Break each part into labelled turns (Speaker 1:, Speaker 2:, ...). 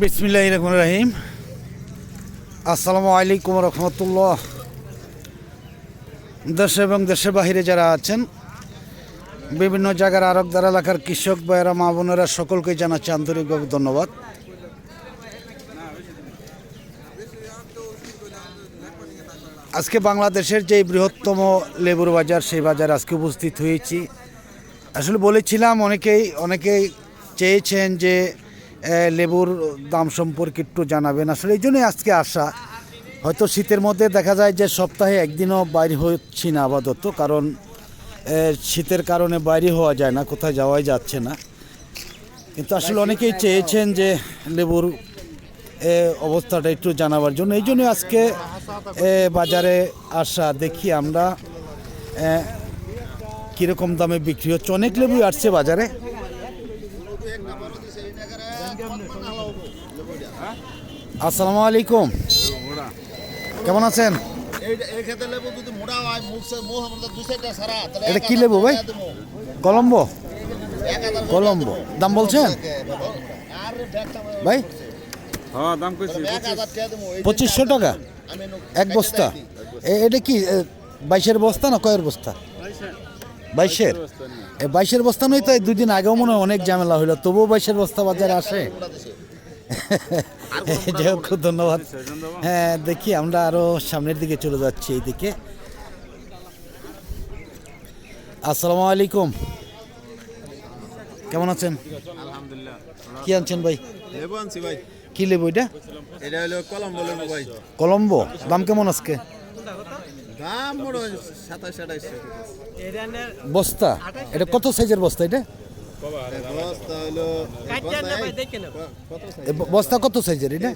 Speaker 1: বিসমিল্লাহ রহমান রাহিম আসসালামু আলাইকুম রহমতুল্লাহ। দেশে এবং দেশের বাহিরে যারা আছেন, বিভিন্ন জায়গার আরকদার এলাকার কৃষক ভাইয়েরা, মা বোনেরা, সকলকে জানাচ্ছি আন্তরিকভাবে ধন্যবাদ। আজকে বাংলাদেশের যে বৃহত্তম লেবুর বাজার, সেই বাজার আজকে উপস্থিত হয়েছি। আসলে বলেছিলাম, অনেকেই অনেকেই চেয়েছেন যে লেবুর দাম সম্পর্কে একটু জানাবেন। আসলে এই জন্যই আজকে আসা। হয়তো শীতের মধ্যে দেখা যায় যে সপ্তাহে একদিনও বাইরে হচ্ছি না আপাতত, কারণ শীতের কারণে বাইরে হওয়া যায় না কোথায় যাওয়াই যাচ্ছে না। কিন্তু আসলে অনেকেই চেয়েছেন যে লেবুর অবস্থাটা একটু জানাবার জন্য। এই জন্যই আজকে বাজারে আসা। দেখি আমরা কীরকম দামে বিক্রি হচ্ছে। অনেক লেবুই আসছে বাজারে। আসসালামু আলাইকুম। কেমন আছেন? এটা কি লেবু ভাই? কলম্বো? কলম্বো। দাম বলছেন? ভাই?
Speaker 2: হ্যাঁ দাম কইছি।
Speaker 1: পঁচিশশো টাকা? এক বস্তা? এ- এটা কি বাইশের বস্তা না কয়ের বস্তা? বাইশের। এ বাইশের বস্তা নয় তো এই দুদিন আগেও মনে হয় অনেক ঝামেলা হইল তবুও বাইশের বস্তা বাজারে আসে। যাই হোক খুব ধন্যবাদ। হ্যাঁ দেখি আমরা আরও সামনের দিকে চলে যাচ্ছি এইদিকে। আসসালামু আলাইকুম। কেমন আছেন? কি আনছেন ভাই?
Speaker 2: লেবু আনছি ভাই।
Speaker 1: কি লেবু এটা?
Speaker 2: এটা হলো কলম বলে ভাই।
Speaker 1: কলম্বো। দাম কেমন আজকে?
Speaker 2: দাম বড় সাতাশ আঠাশ।
Speaker 1: বস্তা। এটা কত সাইজের বস্তা এটা?
Speaker 2: বস্তা
Speaker 1: কত সাইজের এটা?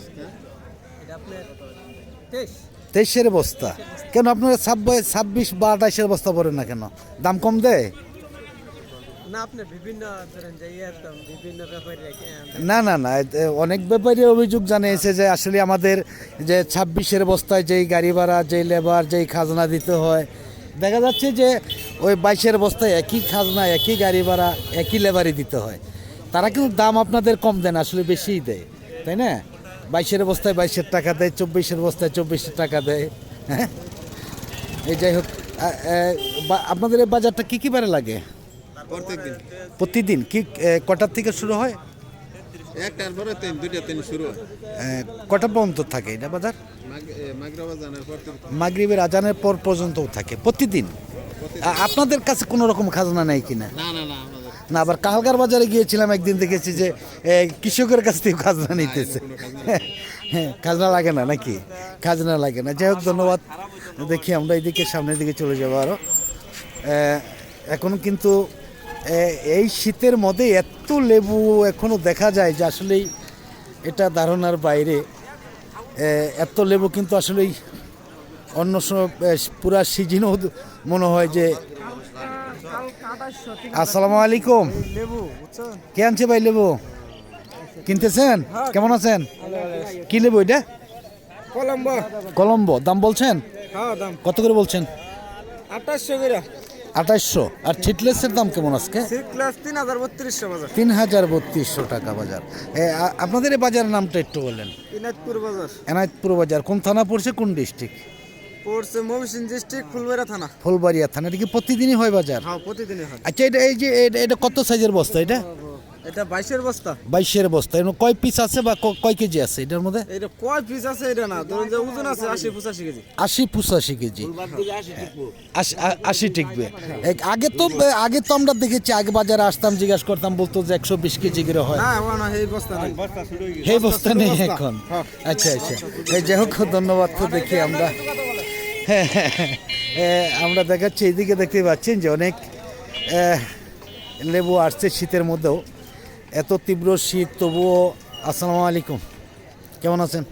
Speaker 1: তেইশের বস্তা। কেন আপনারা ছাব্বিশ ছাব্বিশ বা আঠাশের বস্তা পড়েন না কেন? দাম কম দেয়?
Speaker 3: না ইয়ে
Speaker 1: না না অনেক ব্যাপারে অভিযোগ জানিয়েছে যে আসলে আমাদের যে ছাব্বিশের বস্তায় যেই গাড়ি ভাড়া যেই লেবার যেই খাজনা দিতে হয় দেখা যাচ্ছে যে ওই বাইশের বস্তায় একই খাজনা একই গাড়ি ভাড়া একই লেবারই দিতে হয়। তারা কিন্তু দাম আপনাদের কম দেন আসলে বেশিই দেয় তাই না? বাইশের বস্তায় বাইশের টাকা দেয় চব্বিশের বস্তায় চব্বিশের টাকা দেয় হ্যাঁ? এই যাই হোক আপনাদের এই বাজারটা কী কী বারে লাগে? প্রতিদিন? কি কটার থেকে শুরু হয়?
Speaker 2: একটার পরে দুইটা তিন শুরু হয়।
Speaker 1: কটা পর্যন্ত থাকে এটা বাজার? মাগরিবের আজানের পর পর্যন্ত থাকে প্রতিদিন? আপনাদের কাছে কোনো রকম খাজনা নেই কিনা
Speaker 2: না? না না
Speaker 1: আবার কালকার বাজারে গিয়েছিলাম একদিন দেখেছি যে কৃষকের কাছ থেকে খাজনা নিতেছে। হ্যাঁ খাজনা লাগে না নাকি? খাজনা লাগে না। যাই হোক ধন্যবাদ। দেখি আমরা এদিকে সামনের দিকে চলে যাব আরও এখন কিন্তু এই শীতের মধ্যে এত লেবু এখনও দেখা যায় যে আসলেই এটা ধারণার বাইরে। এত লেবু কিন্তু আসলেই অন্য এ, পুরা সিজনও মনে হয় যে আসসালামু আলাইকুম। কে আনছে ভাই লেবু? কিনতেছেন? কেমন আছেন? কি লেবু এটা?
Speaker 3: কলম্বো।
Speaker 1: কলম্বো। দাম বলছেন?
Speaker 3: হ্যাঁ দাম।
Speaker 1: কত করে বলছেন?
Speaker 3: আঠাশশো করে।
Speaker 1: আঠাইশশো। আর চিটলেসের দাম কেমন আজকে?
Speaker 3: তিন হাজার বত্রিশশো বাজার।
Speaker 1: তিন হাজার বত্রিশশো টাকা বাজার। আপনাদের এই বাজারের নামটা একটু বললেন।
Speaker 3: এনায়তপুর বাজার।
Speaker 1: এনায়তপুর বাজার। কোন থানা পড়ছে কোন ডিস্ট্রিক্ট?
Speaker 3: পড়ছে ময়মনসিংহ ডিস্ট্রিক্ট ফুলবাড়িয়া থানা।
Speaker 1: ফুলবাড়িয়া থানা। এটা কি প্রতিদিনই হয় বাজার?
Speaker 3: হ্যাঁ প্রতিদিনই হয়।
Speaker 1: আচ্ছা এটা এই যে এটা- এটা কত সাইজের বস্তা এটা?
Speaker 3: এটা বাইশের বস্তা।
Speaker 1: বাইশের বস্তা। এর কয় পিস আছে বা ক- কয় কেজি আছে এটার মধ্যে?
Speaker 3: এটা কয় পিস আছে এটা না ধরুন যে ওজন আছে আশি পঁচাশি কেজি।
Speaker 1: আশি পঁচাশি কেজি। আশি- আ- আশি টিকবে। আগে তো আগে তো আমরা দেখেছি আগে বাজারে আসতাম জিজ্ঞাসা করতাম বলতো যে একশো বিশ কেজি করে হয়।
Speaker 3: না ও না এই বস্তা নেই।
Speaker 1: হে বস্তা নেই এখন। আচ্ছা আচ্ছা। এই যাই হোক ধন্যবাদ তো দেখি আমরা। হ্যাঁ, হ্যাঁ, হ্যাঁ, হ্যাঁ, আমরা দেখাচ্ছি এইদিকে দেখতে পাচ্ছেন যে অনেক লেবু আসছে শীতের মধ্যেও। এত তীব্র শীত তবুও আসসালামু আলাইকুম। কেমন আছেন?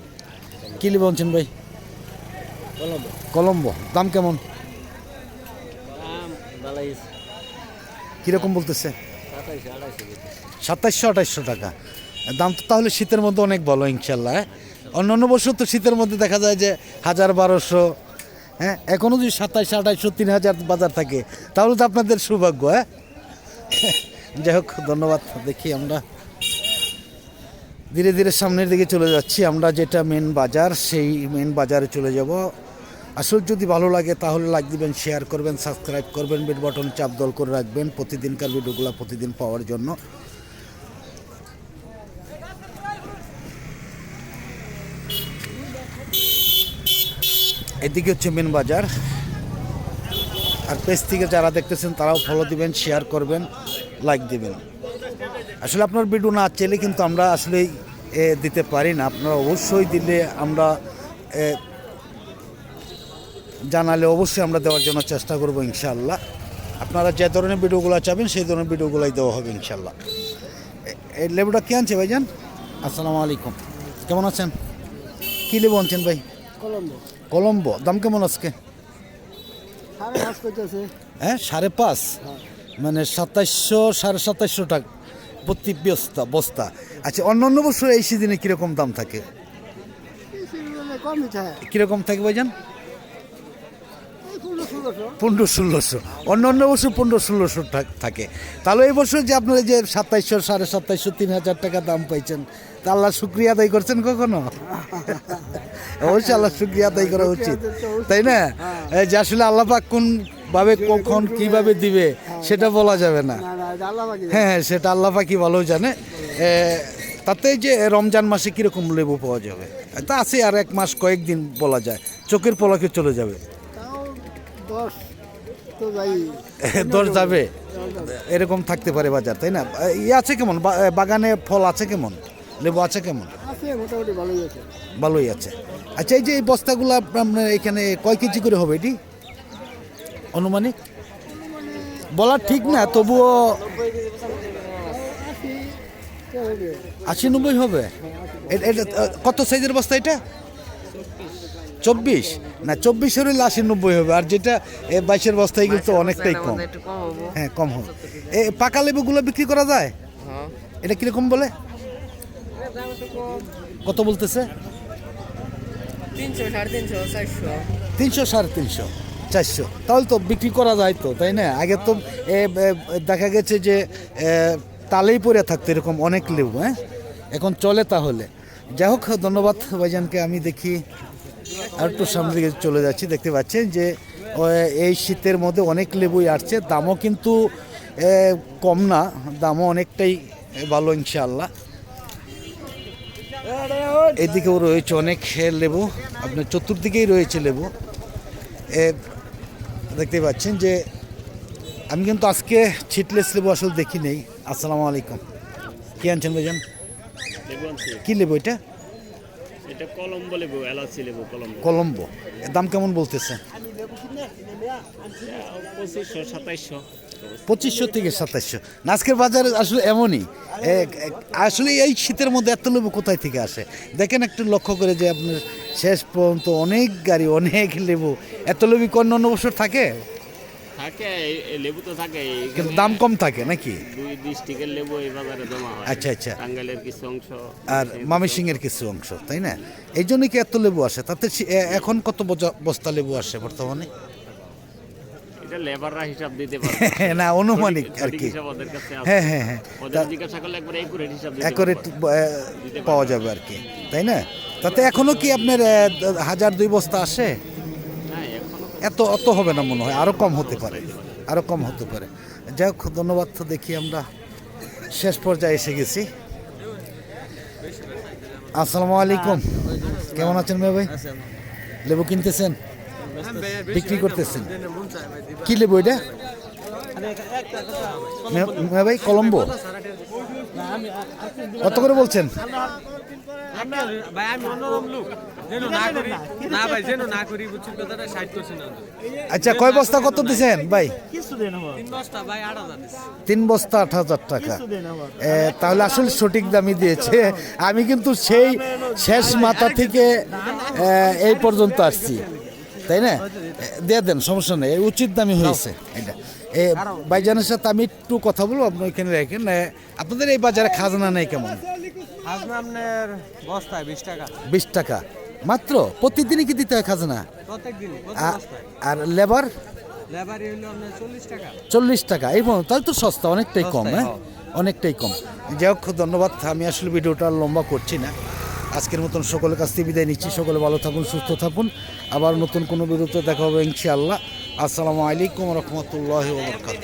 Speaker 1: কী লেবু আনছেন ভাই? কলম্বো। দাম কেমন? কীরকম বলতেছে? সাতাইশশো আঠাইশশো টাকা। দাম তো তাহলে শীতের মধ্যে অনেক ভালো ইনশাল্লাহ হ্যাঁ? অন্য অন্য বছর তো শীতের মধ্যে দেখা যায় যে হাজার বারোশো হ্যাঁ? এখনও যদি সাতাইশ আঠাইশশো তিন হাজার বাজার থাকে তাহলে তো আপনাদের সৌভাগ্য হ্যাঁ? যাই হোক ধন্যবাদ। দেখি আমরা ধীরে ধীরে সামনের দিকে চলে যাচ্ছি। আমরা যেটা মেন বাজার, সেই মেন বাজারে চলে যাব। আসল যদি ভালো লাগে তাহলে লাইক দিবেন শেয়ার করবেন সাবস্ক্রাইব করবেন বেল বটন চাপ দল করে রাখবেন প্রতিদিনকার ভিডিওগুলো প্রতিদিন পাওয়ার জন্য। এদিকে হচ্ছে মেন বাজার। আর পেজ থেকে যারা দেখতেছেন তারাও ফলো দিবেন শেয়ার করবেন লাইক দিবেন। আসলে আপনার ভিডিও না চাইলে কিন্তু আমরা আসলে দিতে পারি না। আপনারা অবশ্যই দিলে আমরা এ, জানালে অবশ্যই আমরা দেওয়ার জন্য চেষ্টা করব ইনশাআল্লাহ। আপনারা যে ধরনের ভিডিওগুলো চাবেন সেই ধরনের ভিডিওগুলোই দেওয়া হবে ইনশাআল্লাহ। এ- এই লেবুটা কে আনছে ভাইজান? আসসালামু আলাইকুম। কেমন আছেন? কী লেবু আনছেন ভাই?
Speaker 3: কলম্বো।
Speaker 1: কলম্বো। দাম কেমন আজকে? হ্যাঁ সাড়ে পাঁচ? মানে সাতাইশশো সাড়ে সাতাইশশো টাকা প্রতি বস্তা বস্তা। আচ্ছা অন্য অন্য বছর এই সিজনে কীরকম দাম থাকে? কীরকম থাকে ভাইজান?
Speaker 3: এই পনেরো ষোলোশো
Speaker 1: অন্য অন্য বছর পনেরো ষোলোশো থাকে তাহলে এই বছর যে আপনারা যে সাতাইশশো সাড়ে সাতাইশশো তিন হাজার টাকা দাম পাইছেন তা আল্লাহ শুক্রিয়া আদায় করছেন কখনো? অবশ্যই আল্লাহ শুক্রিয়া আদায় করা উচিত। তাই না? এই যে আসলে আল্লাহ পাক কোন ভাবে কখন কীভাবে দিবে সেটা বলা যাবে না। হ্যাঁ হ্যাঁ সেটা আল্লাহ পাকি ভালো জানে। তাতে যে রমজান মাসে কীরকম লেবু পাওয়া যাবে? তা আছে আর এক মাস কয়েকদিন বলা যায়। চোখের পলাকে চলে যাবে।
Speaker 3: দশ
Speaker 1: যাবে? এরকম থাকতে পারে বাজার তাই না? ইয়ে আছে কেমন? বাগানে ফল আছে কেমন? লেবু আছে কেমন?
Speaker 3: ভালোই আছে।
Speaker 1: আচ্ছা এই যে এই বস্তাগুলো আপনার এখানে কয় কেজি করে হবে এটি? অনুমানিক বলা ঠিক না তবুও
Speaker 3: আশি
Speaker 1: নব্বই হবে। এটা কত সাইজের বস্তা এটা? চব্বিশ? না চব্বিশের হলে আশি নব্বই হবে আর যেটা বাইশের বস্তায় কিন্তু অনেকটাই কম। হ্যাঁ কম হবে। এ পাকা লেবুগুলো বিক্রি করা যায়?
Speaker 4: হ্যাঁ।
Speaker 1: এটা কীরকম বলে? কত বলতেছে?
Speaker 4: তিনশো সাড়ে তিনশো চারশো।
Speaker 1: তাহলে তো বিক্রি করা যায় তো তাই না? আগে তো দেখা গেছে যে তালেই পড়ে থাকতো এরকম অনেক লেবু হ্যাঁ? এখন চলে তাহলে। যাই হোক ধন্যবাদ ভাইজানকে আমি দেখি আর একটু সামনে দিকে চলে যাচ্ছি দেখতে পাচ্ছেন যে এই শীতের মধ্যে অনেক লেবুই আসছে দামও কিন্তু কম না দামও অনেকটাই ভালো ইনশাআল্লাহ। এদিকেও রয়েছে অনেক লেবু আপনার চতুর্দিকেই রয়েছে লেবু। এ, দেখতে পাচ্ছেন যে আমি কিন্তু আজকে ছিটলেস লেবু আসলে দেখি নেই আসসালামু আলাইকুম। কি আনছেন ভাইজান? কি লেবু এটা?
Speaker 5: এটা কলম্বো লেবু এলাচি লেবু কলম্বো।
Speaker 1: কলম্বো। এর দাম কেমন বলতেছে?
Speaker 5: পঁচিশশো সাতাইশশো।
Speaker 1: পঁচিশশো থেকে সাতাশশো আজকের বাজারে আসলে এমনই। আসলে এই শীতের মধ্যে এত লেবু কোথায় থেকে আসে? দেখেন একটু লক্ষ্য করে যে আপনার শেষ পর্যন্ত অনেক গাড়ি অনেক লেবু। এত লেবু কি অন্য অন্য বছর থাকে?
Speaker 5: থাকে লেবু তো থাকে
Speaker 1: কিন্তু দাম কম থাকে নাকি?
Speaker 5: দুই ডিস্ট্রিক্টের লেবু এই বাজারে জমা হয়।
Speaker 1: আচ্ছা আচ্ছা।
Speaker 5: টাঙ্গাইলের কিছু অংশ।
Speaker 1: আর মামিসিংয়ের কিছু অংশ তাই না? এই জন্যই কি এত লেবু আসে? তাতে এখন কত বস্তা লেবু আসে বর্তমানে?
Speaker 5: এটা লেবাররা হিসাব দিতে পারে
Speaker 1: না অনুমানিক আর কি।
Speaker 5: ওদের কাছে
Speaker 1: হ্যাঁ হ্যাঁ হ্যাঁ।
Speaker 5: ওদের জিজ্ঞাসা করলে একবার একুরেট হিসাব দিতে
Speaker 1: একরে পাওয়া যাবে আর কি তাই না? তাতে এখনও কি আপনার হাজার দুই বস্তা আসে? এত অত হবে না মনে হয় আরও কম হতে পারে আরও কম হতে পারে। যাই হোক, ধন্যবাদ তো দেখি আমরা শেষ পর্যায়ে এসে গেছি। আসসালামু আলাইকুম। কেমন আছেন মেয়ে ভাই? লেবু কিনতেছেন? বিক্রি করতেছেন? কি লেবু এটা? ভাই, কলম্বো? কত করে বলছেন?
Speaker 6: ভাই আমি অন্যরকম লোক। না ভাই যেন না করি বুঝছেন কথাটা ষাট করছেন
Speaker 1: আচ্ছা কয় বস্তা কত দিছেন ভাই?
Speaker 6: তিন
Speaker 1: বস্তা আট হাজার টাকা। তাহলে আসলে সঠিক দামই দিয়েছে। আমি কিন্তু সেই শেষ মাথা থেকে এই পর্যন্ত আসছি। তাই না? দিয়ে দেন সমস্যা নেই। উচিত দামি হয়েছে এটা। এ ভাইজানের সাথে আমি একটু কথা বলব আপনি ওইখানে রাখেন। আপনাদের এই বাজারে খাজনা নেই কেমন?
Speaker 6: খাজনা আপনার বস্তায় বিশ টাকা।
Speaker 1: বিশ টাকা। মাত্র? প্রতিদিনই কি দিতে হয় খাজনা? প্রত্যেকদিন আর লেবার?
Speaker 3: লেবারি হলো আপনার চল্লিশ টাকা।
Speaker 1: চল্লিশ টাকা। এই তাহলে তো সস্তা অনেকটাই কম হ্যাঁ। অনেকটাই কম। যাই হোক ধন্যবাদ। আমি আসলে ভিডিওটা লম্বা করছি না। আজকের মতন সকলের কাছ থেকে বিদায় নিচ্ছি। সকলে ভালো থাকুন সুস্থ থাকুন। আবার নতুন কোনো ভিডিওতে দেখা হবে ইনশাআল্লাহ। আসসালামু আলাইকুম রহমতুল্লাহ বরকাত